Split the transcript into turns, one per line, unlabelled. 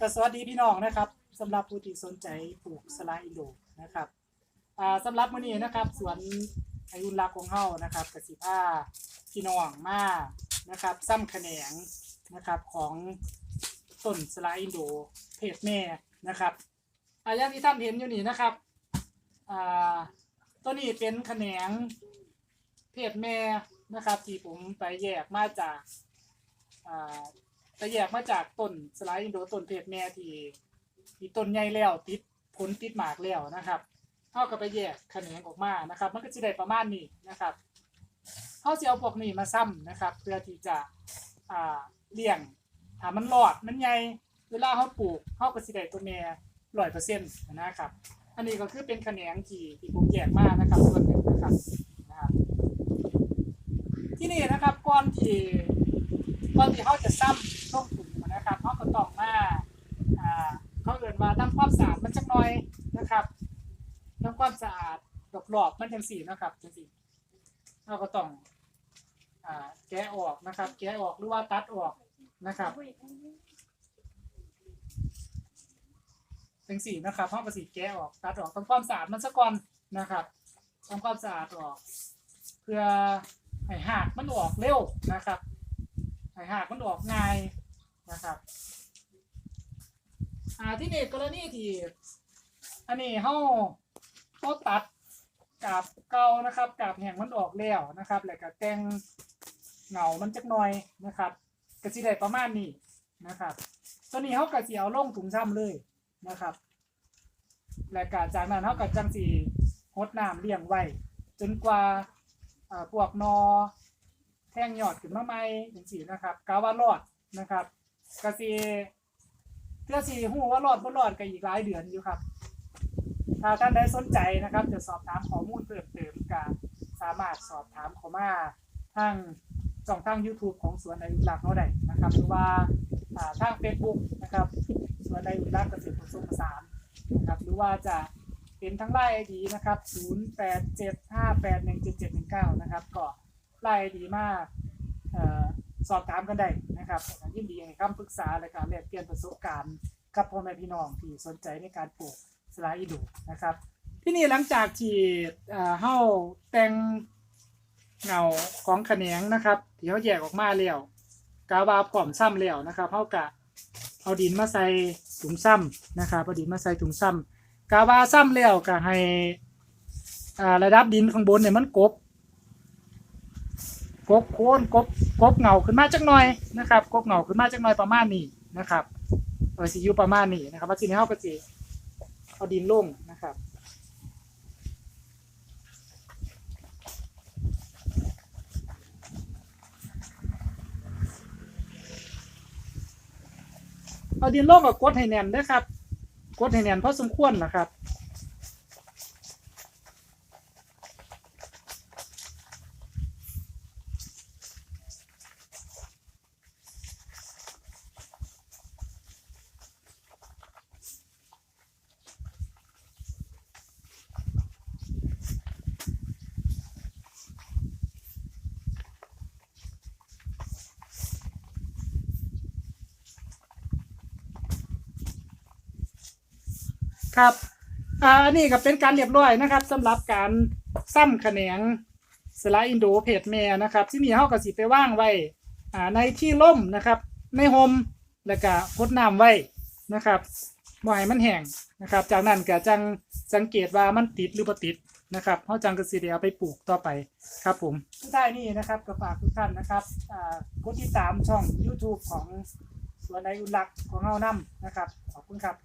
ก็สวัสดีพี่น้องนะครับสำหรับผู้ที่สนใจปลูกสลาอินโดนะครับอ่าสำหรับมื้อนี้นะครับสวนอายุรักของเฮานะครับกสิผ้าพี่น้องมานะครับซ้ำแขนงนะครับของต้นสลาอินโดเพศแม่นะครับอาย่างที่ท่านเห็นอยู่นี่นะครับอ่าตัวนี้เป็นแขนงเพศแม่นะครับที่ผมไปแยกมาจากา แต่แยกมาจากต้นสไลด์อินโดต้นเพชรแม่ที่ที่ต้นใหญ่แล้วติดผลติดหมากแล้วนะครับเขาก็ไปแยกแขนงออกมานะครับ มันก็จะได้ประมาณนี้นะครับเขาจะเอาพวกนี้มาซ้ำนะครับ เพื่อที่จะอ่าเลี้ยงถ้ามันรอดมันใหญ่เวลาเขาปลูกเขาก็สิได้ตัวแม่ร้อยเปอร์เซ็นต์นะครับ อันนี้ก็คือเป็นแขนงที่ที่ผมแยกมานะครับส่วนหนึ่งนะครับนะครับ ที่นี่นะครับก่อนที่ก่อนที่เขาจะซ้ำช่วงถุงนะครับเขาก็ต้องมาอ่าเขาเอินว่าทำความสะอาดมันจักหน่อยนะครับ ทำความสะอาดรอบๆมันจังสีนะครับจังสีเราก็ต้องอ่าแกะออกนะครับ แกะออกหรือว่าตัดออกนะครับจังสีนะครับเขาก็สีแกะออกตัดออกทำความสะอาดมันซะก่อนนะครับทำความสะอาดออก เพื่อให้หากมันออกเร็วนะครับให้หากมันออกง่ายนะครับอ่าที่นี่กรณีที่อันนี้เฮา เฮาตัดกาบเก่านะครับกาบแห้งมันออกแล้วนะครับ แล้วก็แต่งเหงามันจักหน่อยนะครับก็สิได้ประมาณนี้นะครับ ตัวนี้เฮาก็สิเอาลงถุงซ้ำเลยนะครับ แล้วก็จากนั้นเฮาก็จังสิหดน้ำเลี้ยงไว้จนกว่าอ่าพวกนอ แท่งยอดขึ้นมาใหม่จังซี่นะครับกาว่ารอดนะครับก็สิเพื่อสิฮู้ว่ารอดบ่รอดก็อีกหลายเดือนอยู่ครับ ถ้าท่านใดสนใจนะครับ จะสอบถามข้อมูลเพิ่มเติมก็สามารถสอบถามเข้ามาทางช่องทาง YouTube ของสวนอายุรักษ์เราได้นะครับ หรือว่าทาง Facebook นะครับสวนอายุรักษ์เกษตรผสมผสานนะครับหรือว่าจะเป็นทั้งไลน์ไอดีนะครับ 0875817719 นะครับก็ไลน์ไอดีมาสอบถามกันได้นะครับยินดีให้คำปรึกษาและการแลกเปลี่ยนประสบการณ์กับพ่อแม่พี่น้องที่สนใจในการปลูก สลาอิดูนะครับ ที่นี่หลังจากที่เอ่อเฮาแต่งเงาของแขนงนะครับที่เขาแยกออกมาแล้วกาวาพร้อมซ้ำแล้วนะครับเฮากะเอาดินมาใส่ถุงซ้ำนะครับเอาดินมาใส่ถุงซ้ำกาวาซ้ำแล้วก็ให้อ่าระดับดินข้างบนเนี่ยมันกบกบโคนกบกบเงาขึ้นมาจักหน่อยนะครับกบเงาขึ้นมาจักหน่อยประมาณนี้นะครับเออสิอยู่ประมาณนี้นะครับว่าทีนี้เฮาก็สิ เอาดินลงนะครับเอาดินลงกับกดให้แน่นนะครับ กดให้แน่นพอสมควรนะครับ ครับอ่าอันนี้ก็เป็นการเรียบร้อยนะครับสำหรับการซ้ำแขนงสไลด์อินโดเพจแม่นะครับ ที่นี่เฮาก็สิไปว่างไว้อ่าในที่ร่มนะครับ ในโฮมแล้วก็พดน้ำไว้นะครับบ่ให้มันแห้งนะครับ จากนั้นก็จังสังเกตว่ามันติดหรือบ่ติดนะครับเฮาจังก็สิได้เอาไปปลูกต่อไปครับผมสุดท้ายนี้นะครับก็ฝากทุกท่านนะครับอ่ากดติดตามช่อง YouTube ของสวนไออุลักษ์ของเฮานำนะครับ ขอบคุณครับ